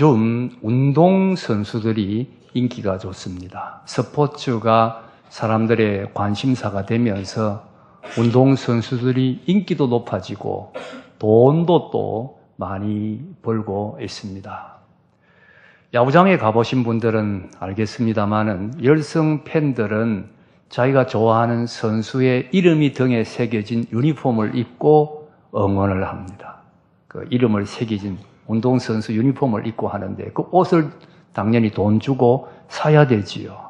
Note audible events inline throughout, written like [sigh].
요즘 운동 선수들이 인기가 좋습니다. 스포츠가 사람들의 관심사가 되면서 운동 선수들이 인기도 높아지고 돈도 또 많이 벌고 있습니다. 야구장에 가보신 분들은 알겠습니다만은 열성 팬들은 자기가 좋아하는 선수의 이름이 등에 새겨진 유니폼을 입고 응원을 합니다. 그 이름을 새겨진 운동선수 유니폼을 입고 하는데 그 옷을 당연히 돈 주고 사야 되지요.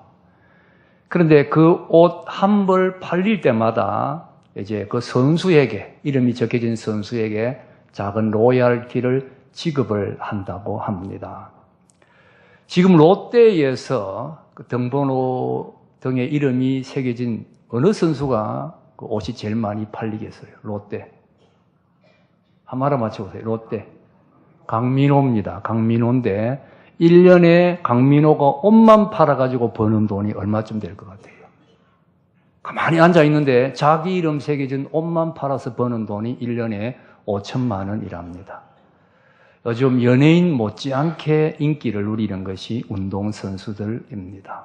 그런데 그 옷 한 벌 팔릴 때마다 이제 그 선수에게, 이름이 적혀진 선수에게 작은 로얄티를 지급을 한다고 합니다. 지금 롯데에서 그 등번호 등의 이름이 새겨진 어느 선수가 그 옷이 제일 많이 팔리겠어요? 롯데. 한마로 맞춰보세요. 롯데. 강민호입니다. 강민호인데 1년에 강민호가 옷만 팔아가지고 버는 돈이 얼마쯤 될 것 같아요? 가만히 앉아 있는데 자기 이름 새겨진 옷만 팔아서 버는 돈이 1년에 5천만 원이랍니다. 요즘 연예인 못지않게 인기를 누리는 것이 운동선수들입니다.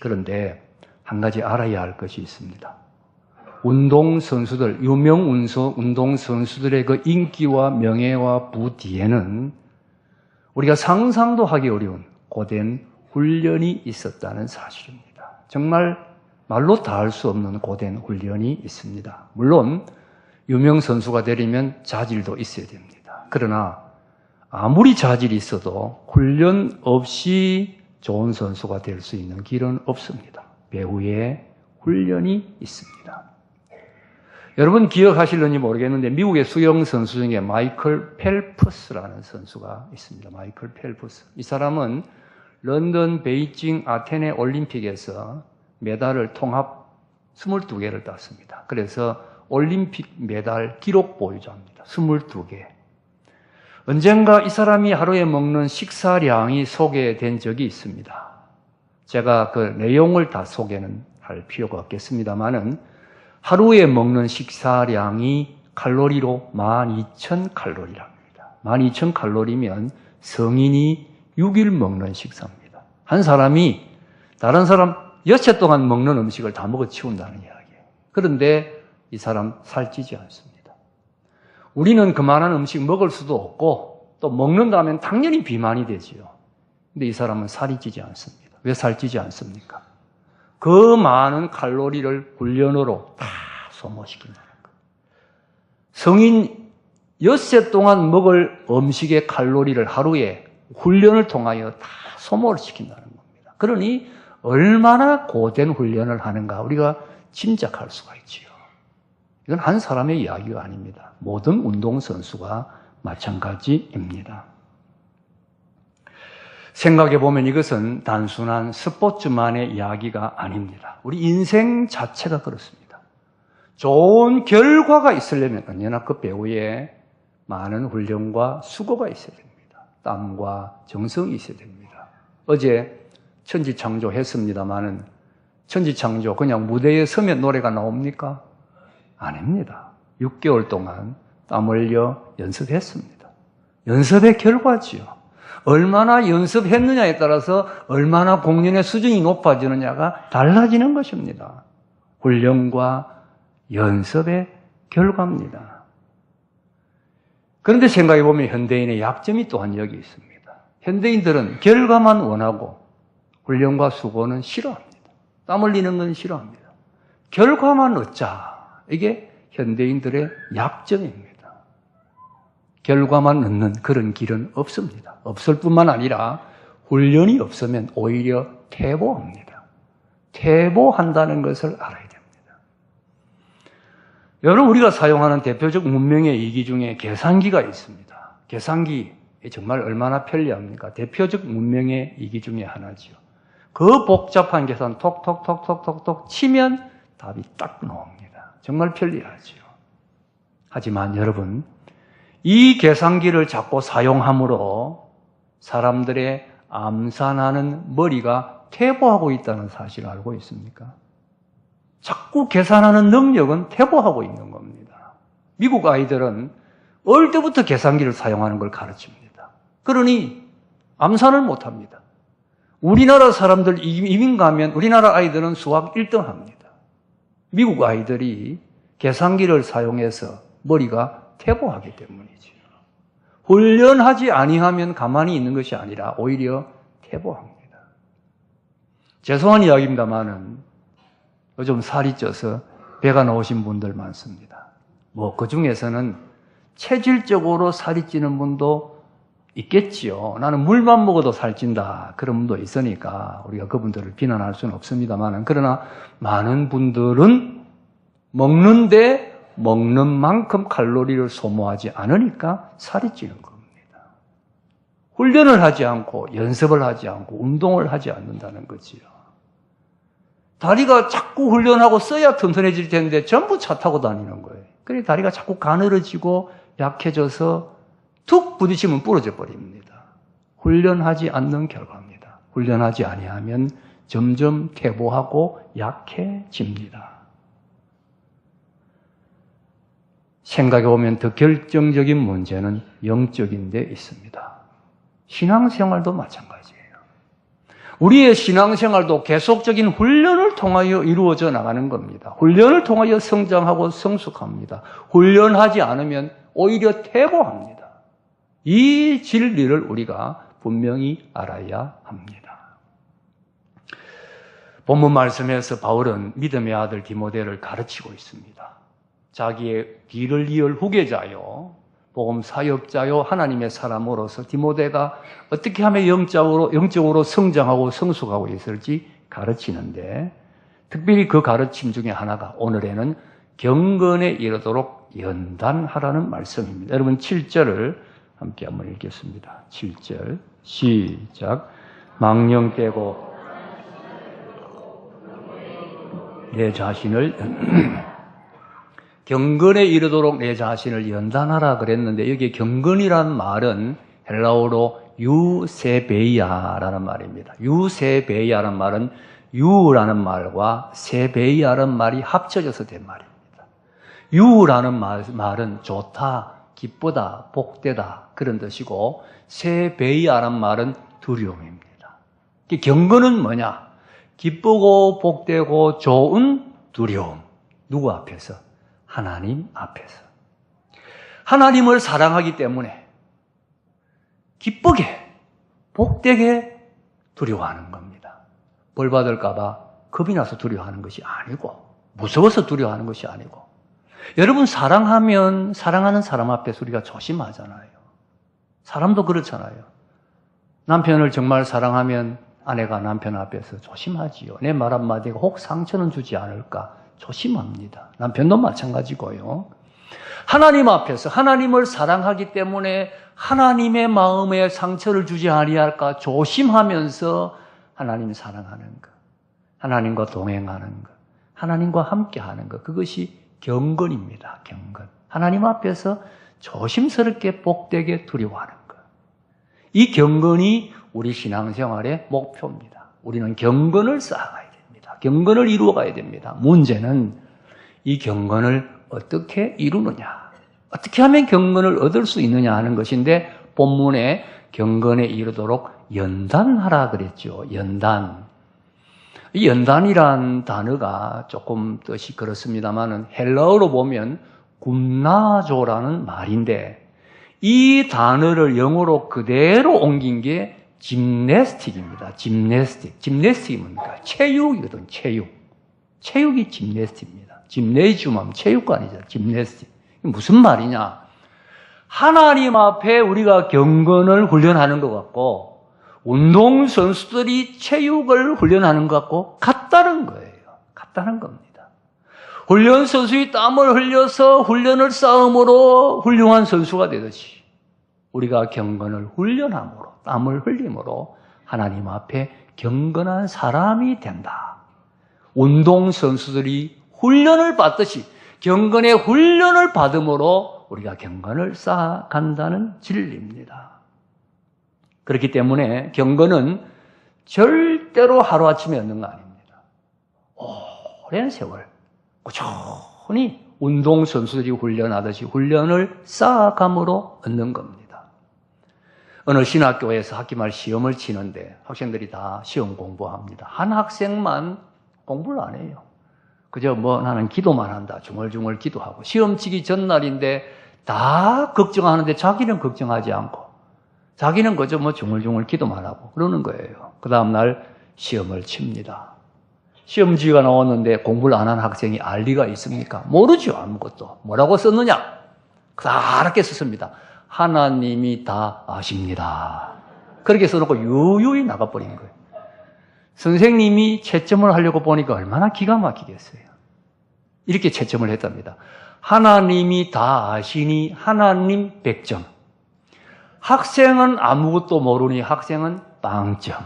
그런데 한 가지 알아야 할 것이 있습니다. 운동선수들, 유명 운동선수들의 그 인기와 명예와 부 뒤에는 우리가 상상도 하기 어려운 고된 훈련이 있었다는 사실입니다. 정말 말로 다 할 수 없는 고된 훈련이 있습니다. 물론 유명 선수가 되려면 자질도 있어야 됩니다. 그러나 아무리 자질이 있어도 훈련 없이 좋은 선수가 될 수 있는 길은 없습니다. 배우의 훈련이 있습니다. 여러분 기억하실런지 모르겠는데 미국의 수영 선수 중에 마이클 펠프스라는 선수가 있습니다. 마이클 펠프스. 이 사람은 런던, 베이징, 아테네 올림픽에서 메달을 통합 22개를 땄습니다. 그래서 올림픽 메달 기록 보유자입니다. 22개. 언젠가 이 사람이 하루에 먹는 식사량이 소개된 적이 있습니다. 제가 그 내용을 다 소개는 할 필요가 없겠습니다만은 하루에 먹는 식사량이 칼로리로 12,000칼로리랍니다. 12,000칼로리면 성인이 6일 먹는 식사입니다. 한 사람이 다른 사람 여체 동안 먹는 음식을 다 먹어 치운다는 이야기예요. 그런데 이 사람 살찌지 않습니다. 우리는 그만한 음식 먹을 수도 없고 또 먹는다면 당연히 비만이 되지요. 근데 이 사람은 살이 찌지 않습니다. 왜 살찌지 않습니까? 그 많은 칼로리를 훈련으로 다 소모시킨다는 거예요. 성인 엿새 동안 먹을 음식의 칼로리를 하루에 훈련을 통하여 다 소모를 시킨다는 겁니다. 그러니 얼마나 고된 훈련을 하는가 우리가 짐작할 수가 있지요. 이건 한 사람의 이야기가 아닙니다. 모든 운동선수가 마찬가지입니다. 생각해 보면 이것은 단순한 스포츠만의 이야기가 아닙니다. 우리 인생 자체가 그렇습니다. 좋은 결과가 있으려면 언제나 그 배우에 많은 훈련과 수고가 있어야 됩니다. 땀과 정성이 있어야 됩니다. 어제 천지창조 했습니다만은 천지창조 그냥 무대에 서면 노래가 나옵니까? 아닙니다. 6개월 동안 땀 흘려 연습했습니다. 연습의 결과지요. 얼마나 연습했느냐에 따라서 얼마나 공연의 수준이 높아지느냐가 달라지는 것입니다. 훈련과 연습의 결과입니다. 그런데 생각해 보면 현대인의 약점이 또한 여기 있습니다. 현대인들은 결과만 원하고 훈련과 수고는 싫어합니다. 땀 흘리는 건 싫어합니다. 결과만 얻자. 이게 현대인들의 약점입니다. 결과만 얻는 그런 길은 없습니다. 없을 뿐만 아니라 훈련이 없으면 오히려 퇴보합니다. 퇴보한다는 것을 알아야 됩니다. 여러분, 우리가 사용하는 대표적 문명의 이기 중에 계산기가 있습니다. 계산기, 정말 얼마나 편리합니까? 대표적 문명의 이기 중에 하나지요. 그 복잡한 계산 톡톡톡톡톡톡 치면 답이 딱 나옵니다. 정말 편리하지요. 하지만 여러분, 이 계산기를 자꾸 사용함으로 사람들의 암산하는 머리가 퇴보하고 있다는 사실을 알고 있습니까? 자꾸 계산하는 능력은 퇴보하고 있는 겁니다. 미국 아이들은 어릴 때부터 계산기를 사용하는 걸 가르칩니다. 그러니 암산을 못 합니다. 우리나라 사람들 이민 가면 우리나라 아이들은 수학 1등 합니다. 미국 아이들이 계산기를 사용해서 머리가 퇴보하기 때문이죠. 훈련하지 아니하면 가만히 있는 것이 아니라 오히려 퇴보합니다. 죄송한 이야기입니다만은 요즘 살이 쪄서 배가 나오신 분들 많습니다. 뭐 그 중에서는 체질적으로 살이 찌는 분도 있겠지요. 나는 물만 먹어도 살찐다. 그런 분도 있으니까 우리가 그분들을 비난할 수는 없습니다만 그러나 많은 분들은 먹는데 먹는 만큼 칼로리를 소모하지 않으니까 살이 찌는 겁니다. 훈련을 하지 않고 연습을 하지 않고 운동을 하지 않는다는 거지요. 다리가 자꾸 훈련하고 써야 튼튼해질 텐데 전부 차 타고 다니는 거예요. 그래 다리가 자꾸 가늘어지고 약해져서 툭 부딪히면 부러져 버립니다. 훈련하지 않는 결과입니다. 훈련하지 아니하면 점점 퇴보하고 약해집니다. 생각해 보면 더 결정적인 문제는 영적인 데 있습니다. 신앙생활도 마찬가지예요. 우리의 신앙생활도 계속적인 훈련을 통하여 이루어져 나가는 겁니다. 훈련을 통하여 성장하고 성숙합니다. 훈련하지 않으면 오히려 퇴고합니다. 이 진리를 우리가 분명히 알아야 합니다. 본문 말씀에서 바울은 믿음의 아들 디모데를 가르치고 있습니다. 자기의 길을 이을 후계자요, 복음 사역자요, 하나님의 사람으로서 디모데가 어떻게 하면 영적으로, 영적으로 성장하고 성숙하고 있을지 가르치는데, 특별히 그 가르침 중에 하나가 오늘에는 경건에 이르도록 연단하라는 말씀입니다. 여러분 7절을 함께 한번 읽겠습니다. 7절 시작 망령 깨고 내 자신을 [clears throat] 경건에 이르도록 내 자신을 연단하라 그랬는데 여기 경건이라는 말은 헬라어로 유세베이아라는 말입니다. 유세베이아라는 말은 유라는 말과 세베이아라는 말이 합쳐져서 된 말입니다. 유라는 말, 말은 좋다, 기쁘다, 복되다 그런 뜻이고 세베이아라는 말은 두려움입니다. 경건은 뭐냐? 기쁘고 복되고 좋은 두려움. 누구 앞에서? 하나님 앞에서. 하나님을 사랑하기 때문에 기쁘게, 복되게 두려워하는 겁니다. 벌 받을까봐 겁이 나서 두려워하는 것이 아니고, 무서워서 두려워하는 것이 아니고, 여러분 사랑하면 사랑하는 사람 앞에서 우리가 조심하잖아요. 사람도 그렇잖아요. 남편을 정말 사랑하면 아내가 남편 앞에서 조심하지요. 내 말 한마디가 혹 상처는 주지 않을까 조심합니다. 남편도 마찬가지고요. 하나님 앞에서 하나님을 사랑하기 때문에 하나님의 마음에 상처를 주지 아니할까 조심하면서 하나님 사랑하는 것, 하나님과 동행하는 것, 하나님과 함께하는 것 그것이 경건입니다. 경건. 하나님 앞에서 조심스럽게 복되게 두려워하는 것. 이 경건이 우리 신앙생활의 목표입니다. 우리는 경건을 됩니다. 경건을 이루어 가야 됩니다. 문제는 이 경건을 어떻게 이루느냐. 어떻게 하면 경건을 얻을 수 있느냐 하는 것인데 본문에 경건에 이르도록 연단하라 그랬죠. 연단. 이 연단이란 단어가 조금 뜻이 그렇습니다만은 헬라어로 보면 굼나조라는 말인데 이 단어를 영어로 그대로 옮긴 게 짐네스틱입니다. 짐네스틱. 짐네스틱이 뭡니까? 체육이거든, 체육. 체육이 짐네스틱입니다. 짐네지움 하면 체육관이죠. 짐네스틱. 무슨 말이냐? 하나님 앞에 우리가 경건을 훈련하는 것 같고 운동선수들이 체육을 훈련하는 것 같고 같다는 거예요. 같다는 겁니다. 훈련선수의 땀을 흘려서 훈련을 쌓음으로 훌륭한 선수가 되듯이 우리가 경건을 훈련함으로 땀을 흘림으로 하나님 앞에 경건한 사람이 된다. 운동 선수들이 훈련을 받듯이 경건의 훈련을 받음으로 우리가 경건을 쌓아간다는 진리입니다. 그렇기 때문에 경건은 절대로 하루아침에 얻는 거 아닙니다. 오랜 세월, 꾸준히 운동선수들이 훈련하듯이 훈련을 쌓아감으로 얻는 겁니다. 어느 신학교에서 학기 말 시험을 치는데 학생들이 다 시험 공부합니다. 한 학생만 공부를 안 해요. 그저 뭐 나는 기도만 한다. 중얼중얼 기도하고. 시험 치기 전날인데 다 걱정하는데 자기는 걱정하지 않고 자기는 그저 뭐 중얼중얼 기도만 하고 그러는 거예요. 그 다음날 시험을 칩니다. 시험지가 나왔는데 공부를 안 한 학생이 알 리가 있습니까? 모르죠, 아무것도. 뭐라고 썼느냐? 그렇게 썼습니다. 하나님이 다 아십니다. 그렇게 써놓고 유유히 나가버린 거예요. 선생님이 채점을 하려고 보니까 얼마나 기가 막히겠어요. 이렇게 채점을 했답니다. 하나님이 다 아시니 하나님 100점. 학생은 아무것도 모르니 학생은 빵점.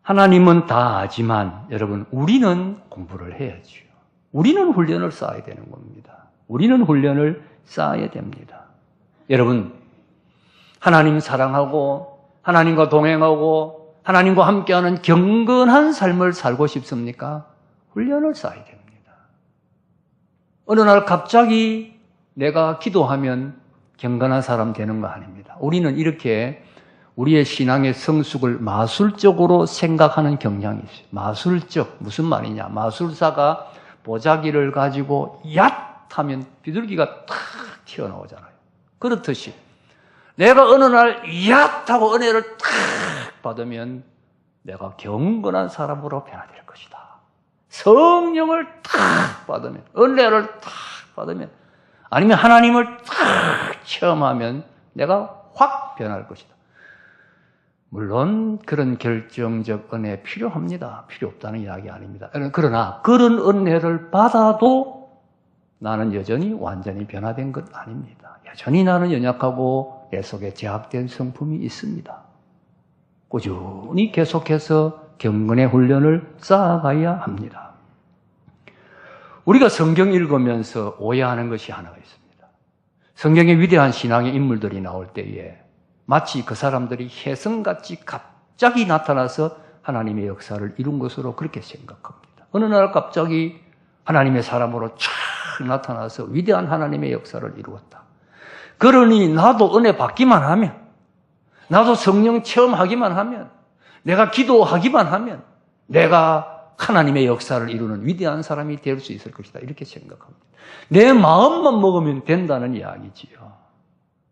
하나님은 다 아지만 여러분 우리는 공부를 해야죠. 우리는 훈련을 쌓아야 되는 겁니다. 우리는 훈련을 쌓아야 됩니다. 여러분 하나님 사랑하고 하나님과 동행하고 하나님과 함께하는 경건한 삶을 살고 싶습니까? 훈련을 쌓아야 됩니다. 어느 날 갑자기 내가 기도하면 경건한 사람 되는 거 아닙니다. 우리는 이렇게 우리의 신앙의 성숙을 마술적으로 생각하는 경향이 있어요. 마술적 무슨 말이냐? 마술사가 보자기를 가지고 얏 하면 비둘기가 탁 튀어나오잖아요. 그렇듯이 내가 어느 날얏 하고 은혜를 탁 받으면 내가 경건한 사람으로 변화될 것이다. 성령을 탁 받으면 은혜를 탁 받으면 아니면 하나님을 탁 체험하면 내가 확 변할 것이다. 물론 그런 결정적 은혜 필요합니다. 필요 없다는 이야기 아닙니다. 그러나 그런 은혜를 받아도 나는 여전히 완전히 변화된 것 아닙니다. 여전히 나는 연약하고 내 속에 제약된 성품이 있습니다. 꾸준히 계속해서 경건의 훈련을 쌓아가야 합니다. 우리가 성경 읽으면서 오해하는 것이 하나가 있습니다. 성경의 위대한 신앙의 인물들이 나올 때에 마치 그 사람들이 혜성같이 갑자기 나타나서 하나님의 역사를 이룬 것으로 그렇게 생각합니다. 어느 날 갑자기 하나님의 사람으로 촥 나타나서 위대한 하나님의 역사를 이루었다. 그러니 나도 은혜 받기만 하면, 나도 성령 체험하기만 하면, 내가 기도하기만 하면, 내가 하나님의 역사를 이루는 위대한 사람이 될 수 있을 것이다. 이렇게 생각합니다. 내 마음만 먹으면 된다는 이야기지요.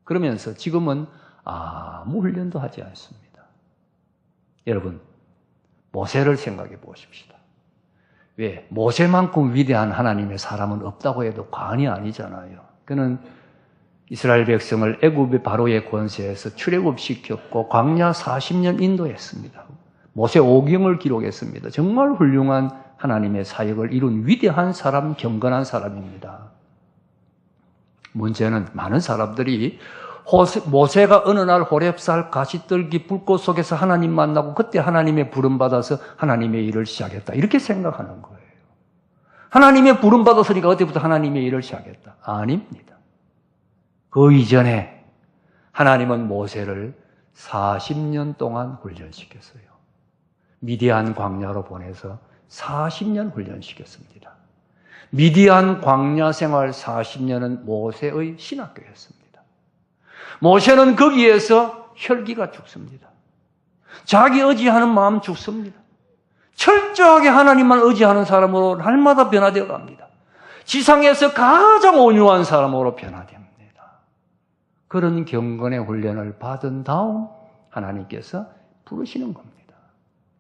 그러면서 지금은 아무 훈련도 하지 않습니다. 여러분, 모세를 생각해 보십시다. 왜? 모세만큼 위대한 하나님의 사람은 없다고 해도 과언이 아니잖아요. 그는 이스라엘 백성을 애굽의 바로의 권세에서 출애굽시켰고 광야 40년 인도했습니다. 모세 오경을 기록했습니다. 정말 훌륭한 하나님의 사역을 이룬 위대한 사람, 경건한 사람입니다. 문제는 많은 사람들이 모세가 어느 날 호랩살 가시떨기 불꽃 속에서 하나님 만나고 그때 하나님의 부름 받아서 하나님의 일을 시작했다. 이렇게 생각하는 거예요. 하나님의 부름 받았으니까 그때부터 하나님의 일을 시작했다. 아닙니다. 그 이전에 하나님은 모세를 40년 동안 훈련시켰어요. 미디안 광야로 보내서 40년 훈련시켰습니다. 미디안 광야 생활 40년은 모세의 신학교였습니다. 모세는 거기에서 혈기가 죽습니다. 자기 의지하는 마음 죽습니다. 철저하게 하나님만 의지하는 사람으로 날마다 변화되어 갑니다. 지상에서 가장 온유한 사람으로 변화됩니다. 그런 경건의 훈련을 받은 다음 하나님께서 부르시는 겁니다.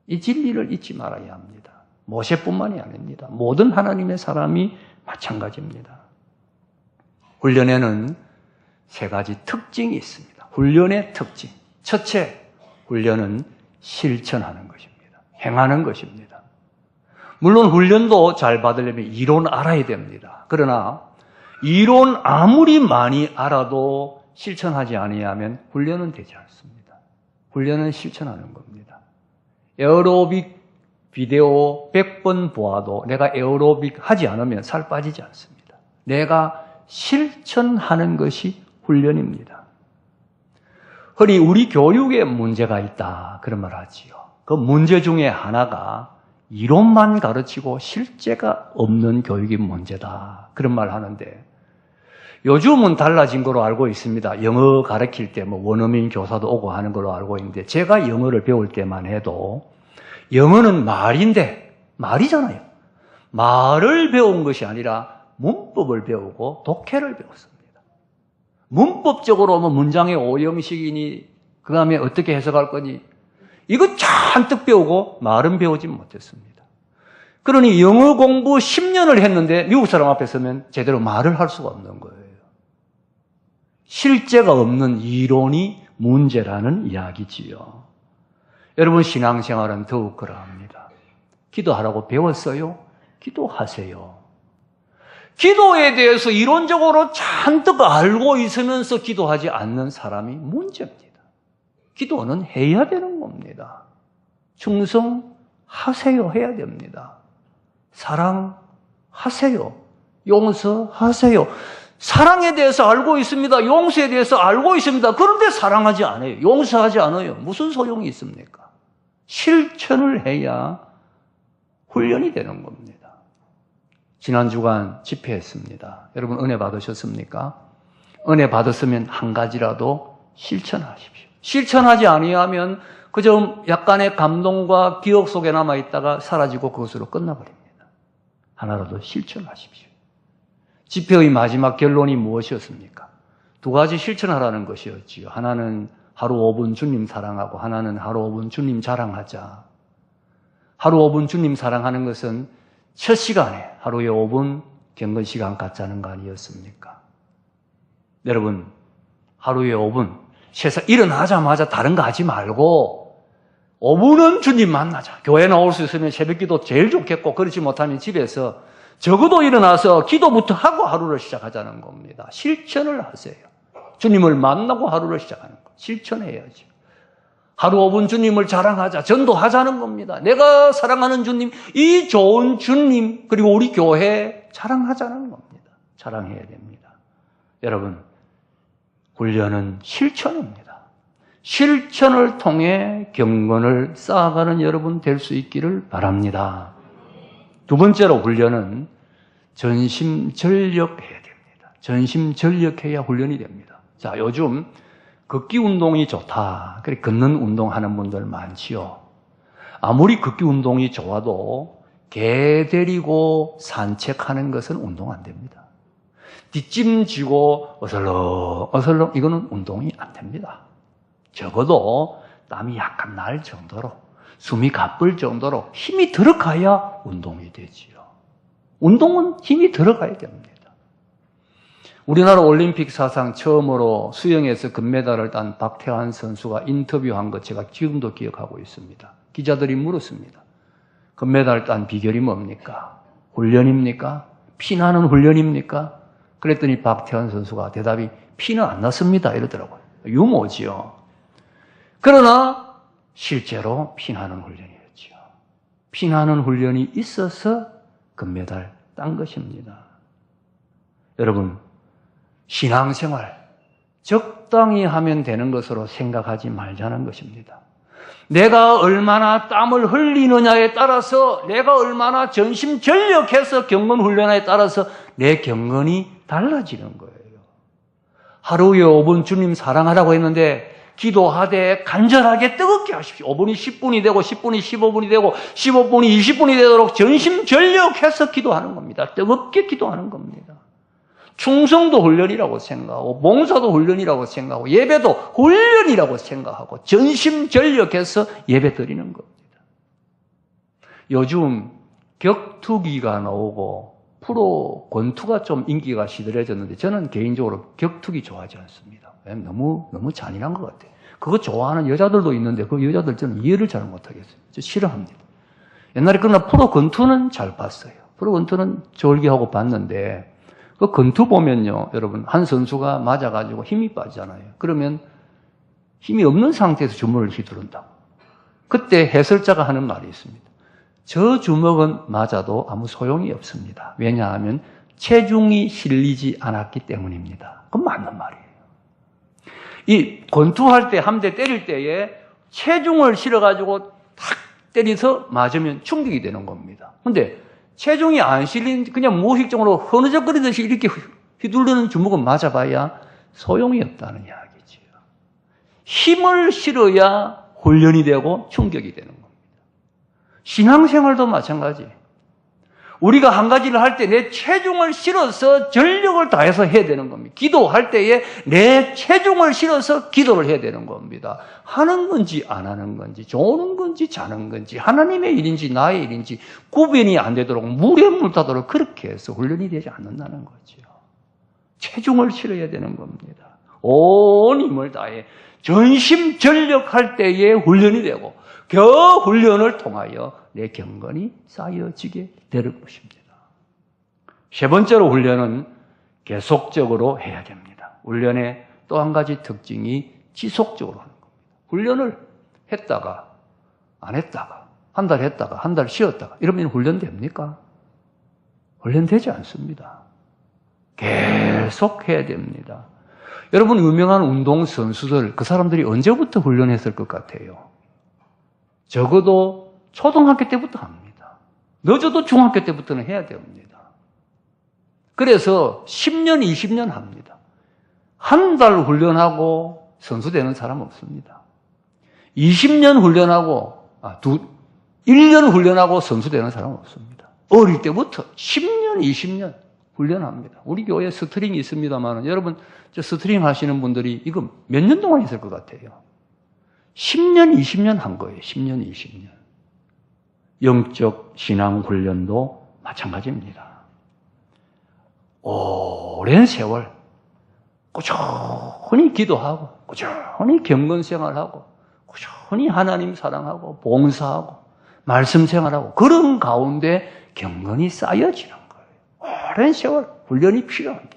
이 진리를 잊지 말아야 합니다. 모세뿐만이 아닙니다. 모든 하나님의 사람이 마찬가지입니다. 훈련에는 세 가지 특징이 있습니다. 훈련의 특징. 첫째, 훈련은 실천하는 것입니다. 행하는 것입니다. 물론 훈련도 잘 받으려면 이론 알아야 됩니다. 그러나 이론 아무리 많이 알아도 실천하지 아니하면 훈련은 되지 않습니다. 훈련은 실천하는 겁니다. 에어로빅 비디오 100번 보아도 내가 에어로빅 하지 않으면 살 빠지지 않습니다. 내가 실천하는 것이 훈련입니다. 허리 우리 교육에 문제가 있다 그런 말 하지요. 그 문제 중에 하나가 이론만 가르치고 실제가 없는 교육이 문제다 그런 말 하는데 요즘은 달라진 걸로 알고 있습니다. 영어 가르칠 때 뭐 원어민 교사도 오고 하는 걸로 알고 있는데 제가 영어를 배울 때만 해도 영어는 말인데 말이잖아요. 말을 배운 것이 아니라 문법을 배우고 독해를 배웠습니다. 문법적으로 뭐 문장의 오형식이니 그 다음에 어떻게 해석할 거니 이거 잔뜩 배우고 말은 배우지 못했습니다. 그러니 영어 공부 10년을 했는데 미국 사람 앞에 서면 제대로 말을 할 수가 없는 거예요. 실제가 없는 이론이 문제라는 이야기지요. 여러분 신앙생활은 더욱 그러합니다. 기도하라고 배웠어요? 기도하세요. 기도에 대해서 이론적으로 잔뜩 알고 있으면서 기도하지 않는 사람이 문제입니다. 기도는 해야 되는 겁니다. 충성하세요. 해야 됩니다. 사랑하세요. 용서하세요. 사랑에 대해서 알고 있습니다. 용서에 대해서 알고 있습니다. 그런데 사랑하지 않아요. 용서하지 않아요. 무슨 소용이 있습니까? 실천을 해야 훈련이 되는 겁니다. 지난 주간 집회했습니다. 여러분 은혜 받으셨습니까? 은혜 받았으면 한 가지라도 실천하십시오. 실천하지 아니하면 그저 약간의 감동과 기억 속에 남아 있다가 사라지고 그것으로 끝나버립니다. 하나라도 실천하십시오. 집회의 마지막 결론이 무엇이었습니까? 두 가지 실천하라는 것이었지요. 하나는 하루 5분 주님 사랑하고 하나는 하루 5분 주님 자랑하자. 하루 5분 주님 사랑하는 것은 첫 시간에 하루에 5분 경건 시간 갖자는 거 아니었습니까? 여러분, 하루에 5분 세상 일어나자마자 다른 거 하지 말고 5분은 주님 만나자. 교회 나올 수 있으면 새벽 기도 제일 좋겠고 그렇지 못하면 집에서 적어도 일어나서 기도부터 하고 하루를 시작하자는 겁니다. 실천을 하세요. 주님을 만나고 하루를 시작하는 거. 실천해야죠. 하루 5분 주님을 자랑하자. 전도하자는 겁니다. 내가 사랑하는 주님, 이 좋은 주님, 그리고 우리 교회 자랑하자는 겁니다. 자랑해야 됩니다. 여러분, 훈련은 실천입니다. 실천을 통해 경건을 쌓아가는 여러분 될 수 있기를 바랍니다. 두 번째로 훈련은 전심전력해야 됩니다. 전심전력해야 훈련이 됩니다. 자, 요즘 걷기 운동이 좋다. 그래 걷는 운동 하는 분들 많지요. 아무리 걷기 운동이 좋아도 개 데리고 산책하는 것은 운동 안 됩니다. 뒷짐지고 어슬렁 어슬렁 이거는 운동이 안 됩니다. 적어도 땀이 약간 날 정도로 숨이 가쁠 정도로 힘이 들어가야 운동이 되지요. 운동은 힘이 들어가야 됩니다. 우리나라 올림픽 사상 처음으로 수영에서 금메달을 딴 박태환 선수가 인터뷰한 것 제가 지금도 기억하고 있습니다. 기자들이 물었습니다. 금메달 딴 비결이 뭡니까? 훈련입니까? 피나는 훈련입니까? 그랬더니 박태환 선수가 대답이 피는 안 났습니다. 이러더라고요. 유머지요. 그러나 실제로 피나는 훈련이었지요. 피나는 훈련이 있어서 금메달 딴 것입니다. 여러분, 신앙생활 적당히 하면 되는 것으로 생각하지 말자는 것입니다. 내가 얼마나 땀을 흘리느냐에 따라서 내가 얼마나 전심 전력해서 경건 훈련에 따라서 내 경건이 달라지는 거예요. 하루에 5분 주님 사랑하라고 했는데 기도하되 간절하게 뜨겁게 하십시오. 5분이 10분이 되고 10분이 15분이 되고 15분이 20분이 되도록 전심 전력해서 기도하는 겁니다. 뜨겁게 기도하는 겁니다. 충성도 훈련이라고 생각하고 봉사도 훈련이라고 생각하고 예배도 훈련이라고 생각하고 전심전력해서 예배 드리는 겁니다. 요즘 격투기가 나오고 프로 권투가 좀 인기가 시들해졌는데 저는 개인적으로 격투기 좋아하지 않습니다. 너무 너무 잔인한 것 같아요. 그거 좋아하는 여자들도 있는데 그 여자들 저는 이해를 잘 못하겠어요. 저 싫어합니다. 옛날에 그러나 프로 권투는 잘 봤어요. 프로 권투는 졸기하고 봤는데 그 권투 보면요, 여러분 한 선수가 맞아가지고 힘이 빠지잖아요. 그러면 힘이 없는 상태에서 주먹을 휘두른다고. 그때 해설자가 하는 말이 있습니다. 저 주먹은 맞아도 아무 소용이 없습니다. 왜냐하면 체중이 실리지 않았기 때문입니다. 그건 맞는 말이에요. 이 권투할 때, 한대 때릴 때에 체중을 실어가지고 탁 때려서 맞으면 충격이 되는 겁니다. 근데 체중이 안 실린, 그냥 무의식적으로 흐느적거리듯이 이렇게 휘둘리는 주먹은 맞아봐야 소용이 없다는 이야기지요. 힘을 실어야 훈련이 되고 충격이 되는 겁니다. 신앙생활도 마찬가지. 우리가 한 가지를 할 때 내 체중을 실어서 전력을 다해서 해야 되는 겁니다. 기도할 때에 내 체중을 실어서 기도를 해야 되는 겁니다. 하는 건지 안 하는 건지, 좋은 건지 자는 건지, 하나님의 일인지 나의 일인지 구분이 안 되도록 물에 물타도록 그렇게 해서 훈련이 되지 않는다는 거죠. 체중을 실어야 되는 겁니다. 온 힘을 다해 전심전력할 때에 훈련이 되고 그 훈련을 통하여 내 경건이 쌓여지게 될 것입니다. 세 번째로 훈련은 계속적으로 해야 됩니다. 훈련의 또 한 가지 특징이 지속적으로 하는 겁니다. 훈련을 했다가 안 했다가 한 달 했다가 한 달 쉬었다가 이러면 훈련됩니까? 훈련되지 않습니다. 계속 해야 됩니다. 여러분 유명한 운동 선수들 그 사람들이 언제부터 훈련했을 것 같아요? 적어도 초등학교 때부터 합니다. 늦어도 중학교 때부터는 해야 됩니다. 그래서 10년, 20년 합니다. 한 달 훈련하고 선수 되는 사람 없습니다. 20년 훈련하고, 아, 두, 1년 훈련하고 선수 되는 사람 없습니다. 어릴 때부터 10년, 20년 훈련합니다. 우리 교회에 스트링이 있습니다만, 여러분, 저 스트링 하시는 분들이 이거 몇 년 동안 있을 것 같아요? 10년, 20년 한 거예요. 10년, 20년. 영적 신앙 훈련도 마찬가지입니다. 오랜 세월 꾸준히 기도하고 꾸준히 경건 생활하고 꾸준히 하나님 사랑하고 봉사하고 말씀 생활하고 그런 가운데 경건이 쌓여지는 거예요. 오랜 세월 훈련이 필요합니다.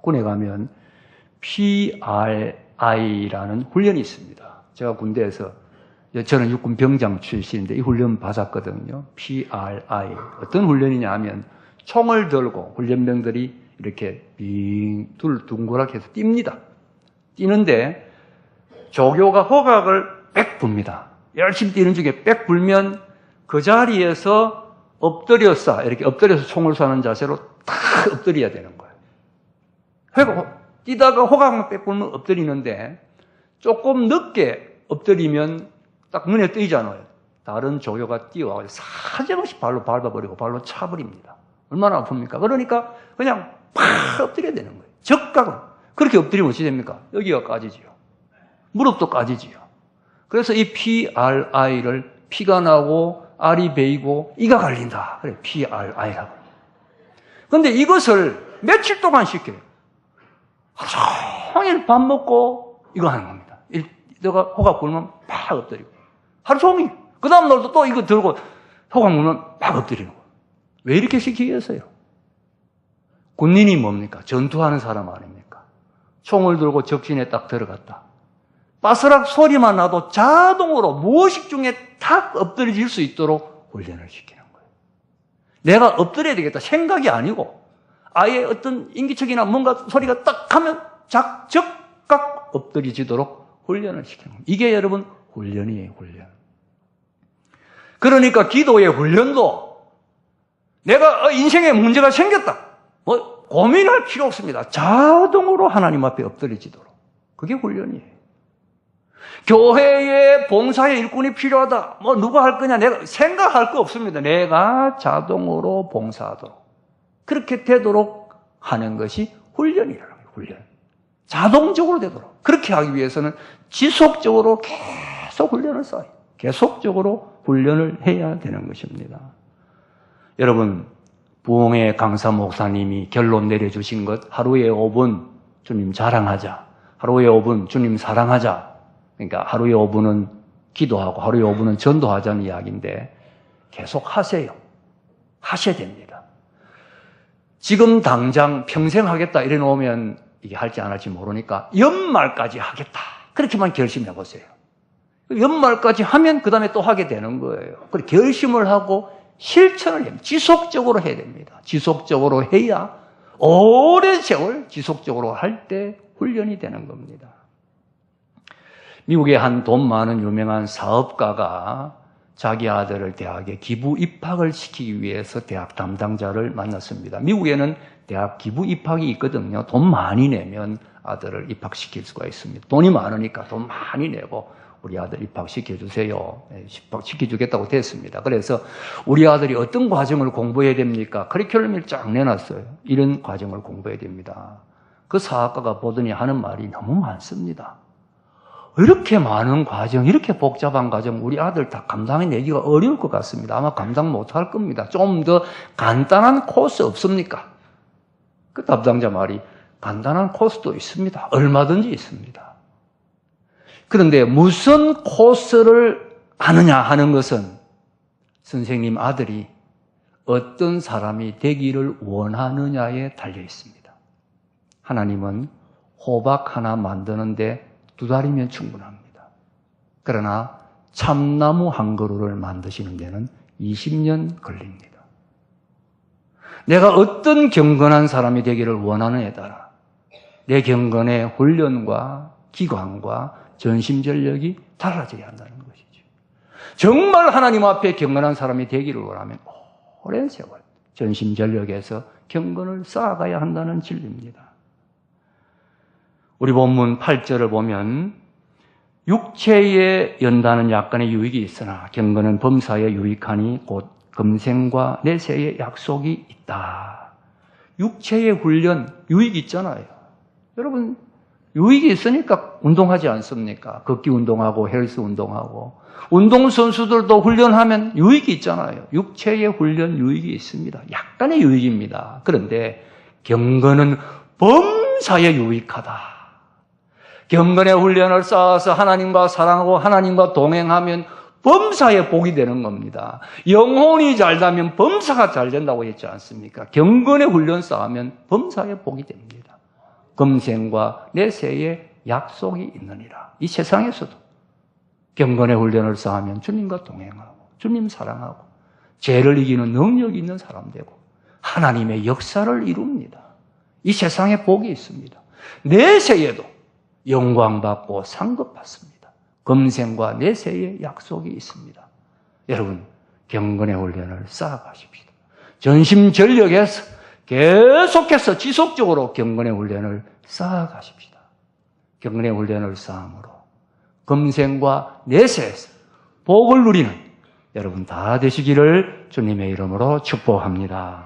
군에 가면 PRI라는 훈련이 있습니다. 제가 군대에서 저는 육군 병장 출신인데 이 훈련 받았거든요. PRI. 어떤 훈련이냐 하면 총을 들고 훈련병들이 이렇게 빙 둘 둥그랗게 해서 뜁니다. 뛰는데 조교가 허각을 빽 붑니다. 열심히 뛰는 중에 빽 불면 그 자리에서 엎드려서 이렇게 엎드려서 총을 쏘는 자세로 탁 엎드려야 되는 거예요. 그러니까 뛰다가 호각만 빽 불면 엎드리는데 조금 늦게 엎드리면 딱 눈에 띄잖아요. 다른 조교가 뛰어와서 사정없이 발로 밟아버리고 발로 차버립니다. 얼마나 아픕니까? 그러니까 그냥 팍 엎드려야 되는 거예요. 적각은. 그렇게 엎드리면 어찌 됩니까? 여기가 까지지요. 무릎도 까지지요. 그래서 이 PRI를 피가 나고 알이 베이고 이가 갈린다. 그래, PRI라고. 근데 이것을 며칠 동안 시켜요. 하루 종일 밥 먹고 이거 하는 겁니다. 이따가 호각 불면 팍 엎드리고. 하루 종일. 그 다음 날도 또 이거 들고 물면 막 엎드리는 거예요. 왜 이렇게 시키겠어요? 군인이 뭡니까? 전투하는 사람 아닙니까? 총을 들고 적진에 딱 들어갔다. 빠스락 소리만 나도 자동으로 무의식 중에 탁 엎드려질 수 있도록 훈련을 시키는 거예요. 내가 엎드려야 되겠다 생각이 아니고 아예 어떤 인기척이나 뭔가 소리가 딱 하면 작, 적각 엎드려지도록 훈련을 시키는 거예요. 이게 여러분 훈련이에요, 훈련. 그러니까 기도의 훈련도 내가 인생에 문제가 생겼다. 뭐 고민할 필요 없습니다. 자동으로 하나님 앞에 엎드려지도록. 그게 훈련이에요. 교회에 봉사의 일꾼이 필요하다. 뭐 누가 할 거냐? 내가 생각할 거 없습니다. 내가 자동으로 봉사하도록. 그렇게 되도록 하는 것이 훈련이라는 거예요. 훈련. 자동적으로 되도록. 그렇게 하기 위해서는 지속적으로 계속 훈련을 써요. 계속적으로 훈련을 해야 되는 것입니다. 여러분, 부흥의 강사 목사님이 결론 내려주신 것, 하루에 5분 주님 자랑하자. 하루에 5분 주님 사랑하자. 그러니까 하루에 5분은 기도하고 하루에 5분은 전도하자는 이야기인데 계속 하세요. 하셔야 됩니다. 지금 당장 평생 하겠다 이래 놓으면 이게 할지 안 할지 모르니까 연말까지 하겠다. 그렇게만 결심해 보세요. 연말까지 하면 그 다음에 또 하게 되는 거예요. 그 결심을 하고 실천을 해야 지속적으로 해야 됩니다. 지속적으로 해야 오랜 세월 지속적으로 할 때 훈련이 되는 겁니다. 미국의 한 돈 많은 유명한 사업가가 자기 아들을 대학에 기부 입학을 시키기 위해서 대학 담당자를 만났습니다. 미국에는 대학 기부 입학이 있거든요. 돈 많이 내면 아들을 입학시킬 수가 있습니다. 돈이 많으니까 돈 많이 내고 우리 아들 입학시켜 주세요. 네, 입학시켜 주겠다고 됐습니다. 그래서 우리 아들이 어떤 과정을 공부해야 됩니까? 커리큘럼을 쫙 내놨어요. 이런 과정을 공부해야 됩니다. 그 사학과가 보더니 하는 말이 너무 많습니다. 이렇게 많은 과정, 이렇게 복잡한 과정, 우리 아들 다 감당해내기가 어려울 것 같습니다. 아마 감당 못할 겁니다. 좀 더 간단한 코스 없습니까? 그 담당자 말이 간단한 코스도 있습니다. 얼마든지 있습니다. 그런데 무슨 코스를 아느냐 하는 것은 선생님 아들이 어떤 사람이 되기를 원하느냐에 달려 있습니다. 하나님은 호박 하나 만드는데 두 달이면 충분합니다. 그러나 참나무 한 그루를 만드시는 데는 20년 걸립니다. 내가 어떤 경건한 사람이 되기를 원하느냐에 따라 내 경건의 훈련과 기관과 전심전력이 달라져야 한다는 것이죠. 정말 하나님 앞에 경건한 사람이 되기를 원하면 오랜 세월 전심전력에서 경건을 쌓아가야 한다는 진리입니다. 우리 본문 8절을 보면 육체에 연다는 약간의 유익이 있으나 경건은 범사에 유익하니 곧 금생과 내세의 약속이 있다. 육체의 훈련 유익이 있잖아요. 여러분 유익이 있으니까 운동하지 않습니까? 걷기 운동하고 헬스 운동하고 운동 선수들도 훈련하면 유익이 있잖아요. 육체의 훈련 유익이 있습니다. 약간의 유익입니다. 그런데 경건은 범사에 유익하다. 경건의 훈련을 쌓아서 하나님과 사랑하고 하나님과 동행하면 범사에 복이 되는 겁니다. 영혼이 잘 되면 범사가 잘 된다고 했지 않습니까? 경건의 훈련 쌓으면 범사에 복이 됩니다. 금생과 내세의 약속이 있느니라. 이 세상에서도 경건의 훈련을 쌓으면 주님과 동행하고 주님 사랑하고 죄를 이기는 능력이 있는 사람 되고 하나님의 역사를 이룹니다. 이 세상에 복이 있습니다. 내세에도 영광 받고 상급 받습니다. 금생과 내세의 약속이 있습니다. 여러분, 경건의 훈련을 쌓아가십시다. 전심전력에서 계속해서 지속적으로 경건의 훈련을 쌓아가십시다. 경건의 훈련을 쌓음으로 금생과 내세에서 복을 누리는 여러분 다 되시기를 주님의 이름으로 축복합니다.